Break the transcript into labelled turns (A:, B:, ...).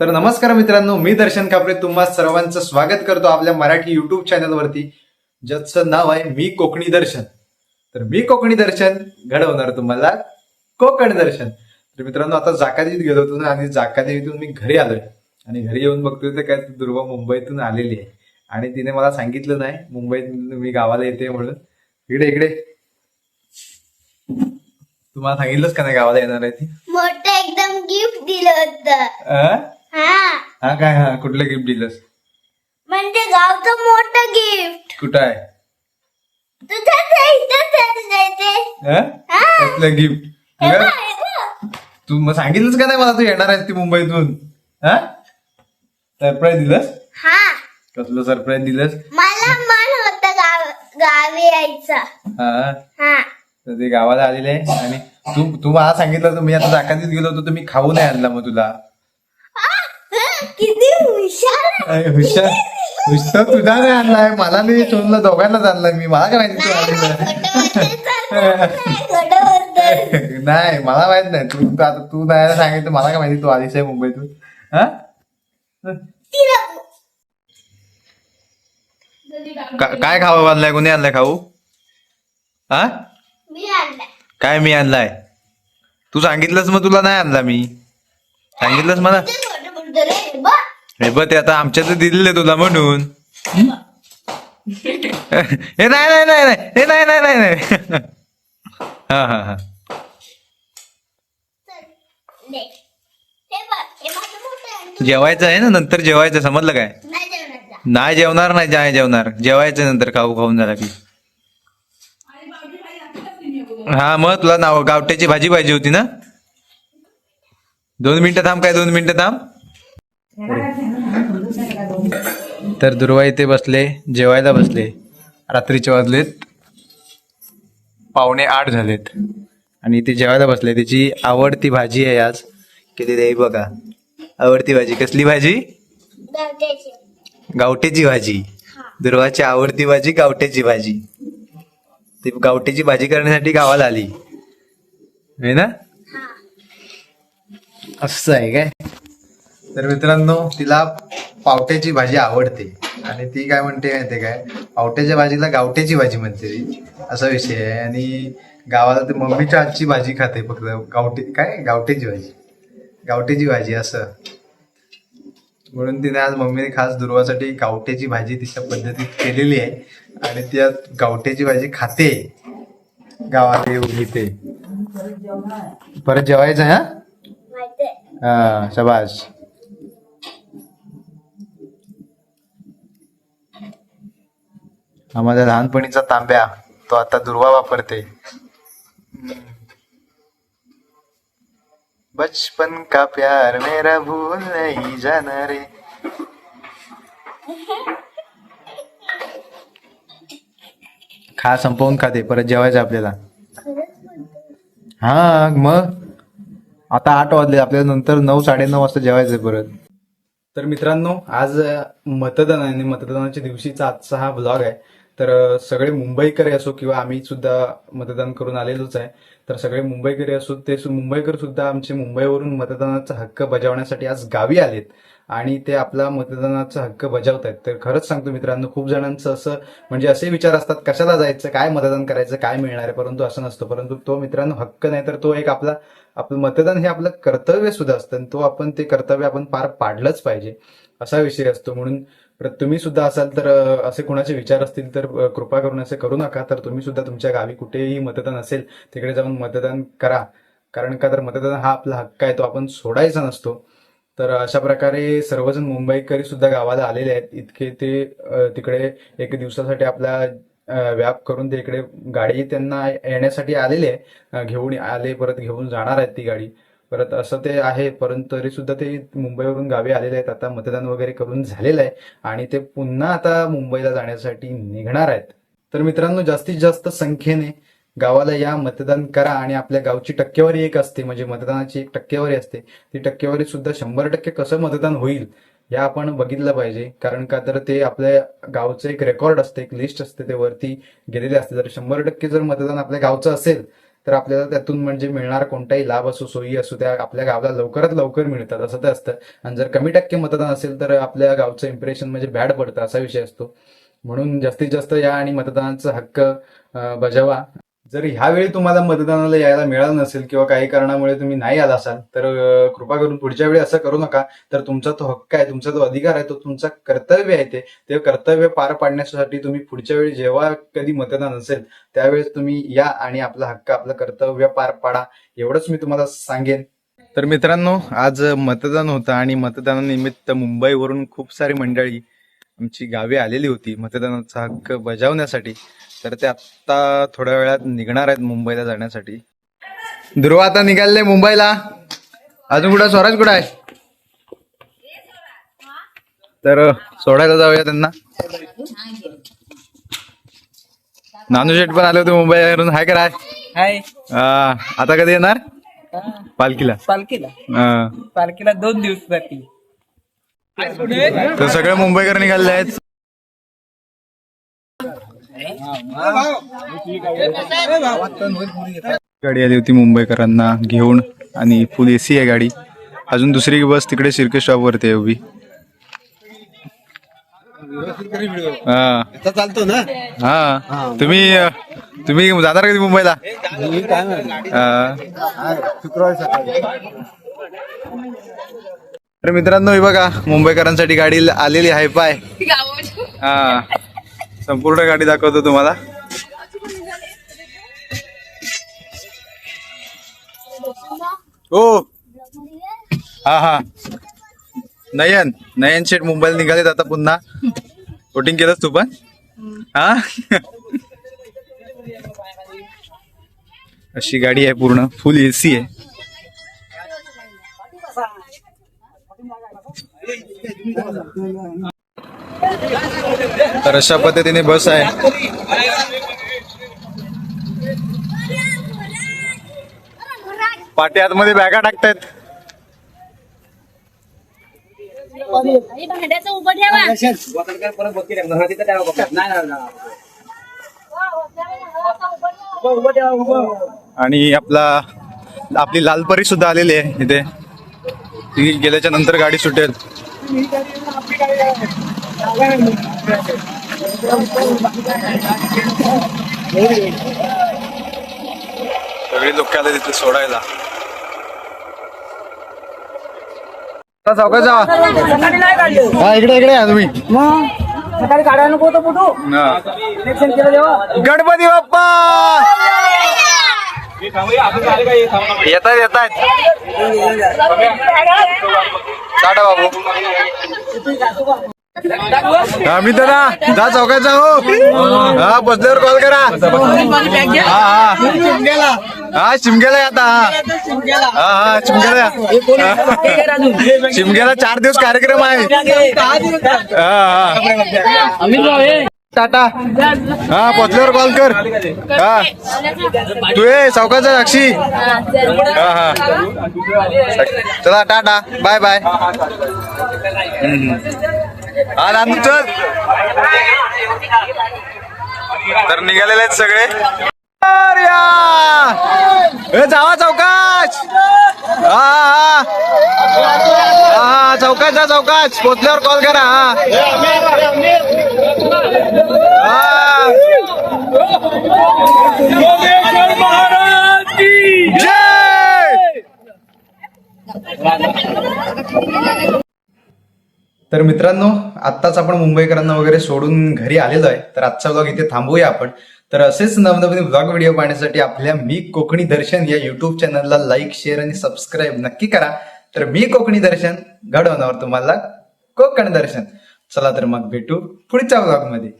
A: तर नमस्कार मित्रांनो मी दर्शन कापरे तुम्हा सर्वांचं स्वागत करतो आपल्या मराठी युट्यूब चॅनलवरती ज्याचं नाव आहे मी कोकणी दर्शन. तर मी कोकणी दर्शन घडवणार तुम्हाला कोकण दर्शन. तर मित्रांनो आता जाकादेवीत गेलो होतो ना आणि जाकादेवीतून मी घरी आलोय. आणि घरी येऊन बघतोय तर काय ती दुर्वा मुंबईतून आलेली आहे. आणि तिने मला सांगितलं नाही मुंबईत मी गावाला येते म्हणून. इकडे इकडे. तुम्हाला सांगितलंच का नाही गावाला येणार आहे ती?
B: मोठं एकदम गिफ्ट दिलं होतं? हा.
A: हा काय हा कुठलं गिफ्ट दिलंस?
B: म्हणजे गावचं मोठं गिफ्ट
A: कुठं आहे?
B: तुझ्या?
A: कसलं गिफ्ट तू मग सांगितलंच का नाही मला तू येणार आहेस ती मुंबईतून? हा? सरप्राईज दिलंस?
B: हा.
A: कसलं सरप्राईज दिलंस?
B: मला मन होतं गाव गावी यायचं.
A: हा?
B: हा.
A: तर ते गावाला आलेले आणि तू तू मला सांगितलं तर मी आता जाकातीत गेलो होतो तर मी खाऊ नाही आणला मग तुला.
B: किती हुशार
A: हुशार. हुशार तुझा नाही आणलाय मला नाही सोडलं दोघांनाच आणलाय मी. मला काय माहिती तू. नाही मला माहीत नाही. तू आता तू नाही सांगितलं मला काय माहिती तू आलीस आहे मुंबईतून. हा? काय खावं आणलाय? कोणी आणलाय खाऊ? हा? काय मी आणलाय? तू सांगितलंस मग तुला नाही आणला मी. सांगितलंस मला. हे बघ ते आता आमच्यात दिलेलं तुला म्हणून. हे नाही नाही नाही नाही. हे नाही नाही नाही नाही. हा हा हा. जेवायचं आहे ना? नंतर जेवायचं समजलं काय?
B: नाही जेवणार.
A: नाही नाही जेवणार. जेवायचं नंतर खाऊ खाऊन झाला की. हा मग तुला नाव गावट्याची भाजी पाहिजे होती ना? दोन मिनिटं थांब काय? दोन मिनिटं थांब. तर दुर्वा इथे बसले जेवायला बसले. रात्रीचे वाजलेत. पावणे आठ झालेत. आणि इथे जेवायला बसले. त्याची आवडती भाजी आहे आज. केलेली आहे बघा. आवडती भाजी. कसली भाजी?
B: गावठ्याची.
A: भाजी. दुर्वाची आवडती भाजी गावट्याची भाजी. ती गावट्याची भाजी करण्यासाठी गावाला आली. है ना?
B: हा.
A: असं आहे काय? तर मित्रांनो तिला पावट्याची भाजी आवडते. आणि ती काय म्हणते माहितीये काय? पावट्याच्या भाजीला गावट्याची भाजी म्हणते ती. असा विषय आहे. आणि गावाला ते मम्मीच्या हातची भाजी खाते फक्त. गावठी काय? गावट्याची भाजी. गावट्याची भाजी असं. म्हणून तिने आज मम्मीने खास दुर्वासाठी गावट्याची भाजी तिच्या पद्धतीत केलेली आहे. आणि त्या गावट्याची भाजी खाते. गावात येऊन इथे परत जेवायचं हा. हा शबाश हा माझ्या लहानपणीचा तांब्या तो आता दुर्वा वापरते. बचपन का प्यार मेरा भूल नहीं जाना रे. खा संपवून खाते परत जेवायचं आपल्याला. हा मग? आता आठ वाजले आपल्याला नंतर नऊ साडेनऊ वाजता जेवायचं परत. तर मित्रांनो आज मतदान आणि मतदानाच्या दिवशीचा आजचा हा ब्लॉग आहे. तर सगळे मुंबईकर असो किंवा आम्ही सुद्धा मतदान करून आलेलोच आहे. तर सगळे मुंबईकरी असो ते मुंबईकर सुद्धा आमचे मुंबईवरून मतदानाचा हक्क बजावण्यासाठी आज गावी आलेत. आणि ते आपला मतदानाचा हक्क बजावत आहेत तर खरंच सांगतो मित्रांनो खूप जणांचं असं म्हणजे असे विचार असतात कशाला जायचं काय मतदान करायचं काय मिळणार आहे परंतु असं नसतं. परंतु तो मित्रांनो हक्क नाही तर तो एक आपला आपलं मतदान हे आपलं कर्तव्य सुद्धा असतं. आणि तो आपण ते कर्तव्य आपण पार पाडलंच पाहिजे असा विषय असतो. म्हणून तुम्ही सुद्धा असाल तर असे कोणाचे विचार असतील तर कृपा करून असे करू नका. तर तुम्ही सुद्धा तुमच्या गावी कुठेही मतदान असेल तिकडे जाऊन मतदान करा. कारण का तर मतदान हा आपला हक्क आहे तो आपण सोडायचा नसतो. तर अशा प्रकारे सर्वजण मुंबईकरी सुद्धा गावाला आलेले आहेत. इतके ते तिकडे एक दिवसासाठी आपला व्याप करून ते इकडे गाडी त्यांना येण्यासाठी आलेले आहे घेऊन आले परत घेऊन जाणार आहेत ती गाडी. परत असं ते आहे परंतु तरी सुद्धा ते मुंबईवरून गावी आलेले आहेत. आता मतदान वगैरे करून झालेलं आहे आणि ते पुन्हा आता मुंबईला जाण्यासाठी निघणार आहेत. तर मित्रांनो जास्तीत जास्त संख्येने गावाला या मतदान करा आणि आपल्या गावची टक्केवारी एक असते. म्हणजे मतदानाची एक टक्केवारी असते. ती टक्केवारी सुद्धा शंभर टक्के कसं मतदान होईल या आपण बघितलं पाहिजे. कारण का तर ते आपल्या गावचं एक रेकॉर्ड असते एक लिस्ट असते ते वरती गेलेले असते. जर शंभर टक्के जर मतदान आपल्या गावचं असेल तर आपल्याला त्यातून म्हणजे मिळणार कोणताही लाभ असो सोयी असो त्या आपल्या गावाला लवकरात लवकर मिळतात असं ते असतं. आणि जर कमी टक्के मतदान असेल तर आपल्या गावचं इम्प्रेशन म्हणजे बॅड पडतं असा विषय असतो. म्हणून जास्तीत जास्त या आणि मतदानाचा हक्क बजावा. जर ह्यावेळी तुम्हाला मतदानाला यायला मिळालं नसेल किंवा काही कारणामुळे तुम्ही नाही आला असाल तर कृपा करून पुढच्या वेळी असं करू नका. तर तुमचा तो हक्क आहे तुमचा जो अधिकार आहे तो तुमचा कर्तव्य आहे ते. ते कर्तव्य पार पाडण्यासाठी तुम्ही पुढच्या वेळी जेव्हा कधी मतदान असेल त्यावेळेस तुम्ही या आणि आपला हक्क आपलं कर्तव्य पार पाडा एवढंच मी तुम्हाला सांगेन. तर मित्रांनो आज मतदान होतं आणि मतदानानिमित्त मुंबईवरून खूप सारी मंडळी आमची गावी आलेली होती. मतदानाचा हक्क बजावण्यासाठी. तर ते आत्ता थोड्या वेळात निघणार आहेत मुंबईला जाण्यासाठी. ध्रुव आता निघाले मुंबईला. अजून कुठं? स्वराज कुठं आहे? तर सोडायला जाऊया त्यांना. नानू शेठ पण आले होते मुंबईवरून. हाय काय
C: हाय.
A: आता कधी येणार? पालखीला.
C: पालखीला.
A: हा.
C: पालखीला दोन दिवस जातील.
A: तर सगळे मुंबईकर निघाले आहेत. गाडी आली होती मुंबईकरांना घेऊन आणि फुल एसी आहे गाडी. अजून दुसरी बस तिकडे शिर्के शॉप वरती आहे उभी. हा.
D: चालतो ना
A: हा. तुम्ही तुम्ही जाणार कधी मुंबईला?
D: शुक्रवारी
A: तर मित्रांनो हे बघा मुंबईकरांसाठी गाडी आलेली आहे पाय. हा. संपूर्ण गाडी दाखवतो तुम्हाला. हो हा हा. नयन नयन शेठ मुंबईला निघालेत आता पुन्हा. वोटिंग केलंस तू पण? हा? अशी गाडी आहे पूर्ण फुल एसी आहे. तर अशा पद्धतीने बस आहे. पाटी आतमध्ये बॅगा टाकतायत.
B: आणि भांड्याचं उभं ठेवा
A: आणि आपला आपली लालपरी सुद्धा आलेली आहे इथे. ती गेल्याच्यानंतर गाडी सुटेल. सगळे लोक आले तिथे सोडायला. चौकात जावा
C: सकाळी नाही काढलं
A: हा इकडे इकडे या तुम्ही.
C: मग? सकाळी काढायला नको होतं फोटो
A: हा.
C: इलेक्शन केलं तेव्हा.
A: गणपती बाप्पा! येतात येतात टाटा बाबू. मी दादा जा चौकात जा हो. हा बसल्यावर कॉल करा. हा हा. हा शिमग्याला आता हा. हा हा शिमग्याला शिमग्याला चार दिवस कार्यक्रम आहे. हा हा. टाटा. हा पोचल्यावर कॉल कर. हा. तू ये सावकाचा साक्षी. हा हा. चला टाटा. बाय बाय हा नांदू चल. तर निघालेले आहेत सगळे. जावा चौकाच हा हा. हा हा चौकात जा चौकात पोचल्यावर कॉल करा हा हा जय तर मित्रांनो आत्ताच आपण मुंबईकरांना वगैरे सोडून घरी आलेलो आहे. तर आजचा ब्लॉग इथे थांबूया आपण. तर असेच नवनवीन ब्लॉग व्हिडिओ पाहण्यासाठी आपल्या मी कोकणी दर्शन या युट्यूब चॅनलला लाईक शेअर आणि सबस्क्राईब नक्की करा. तर मी कोकणी दर्शन घडवणार तुम्हाला कोकण दर्शन. चला तर मग भेटू पुढच्या ब्लॉगमध्ये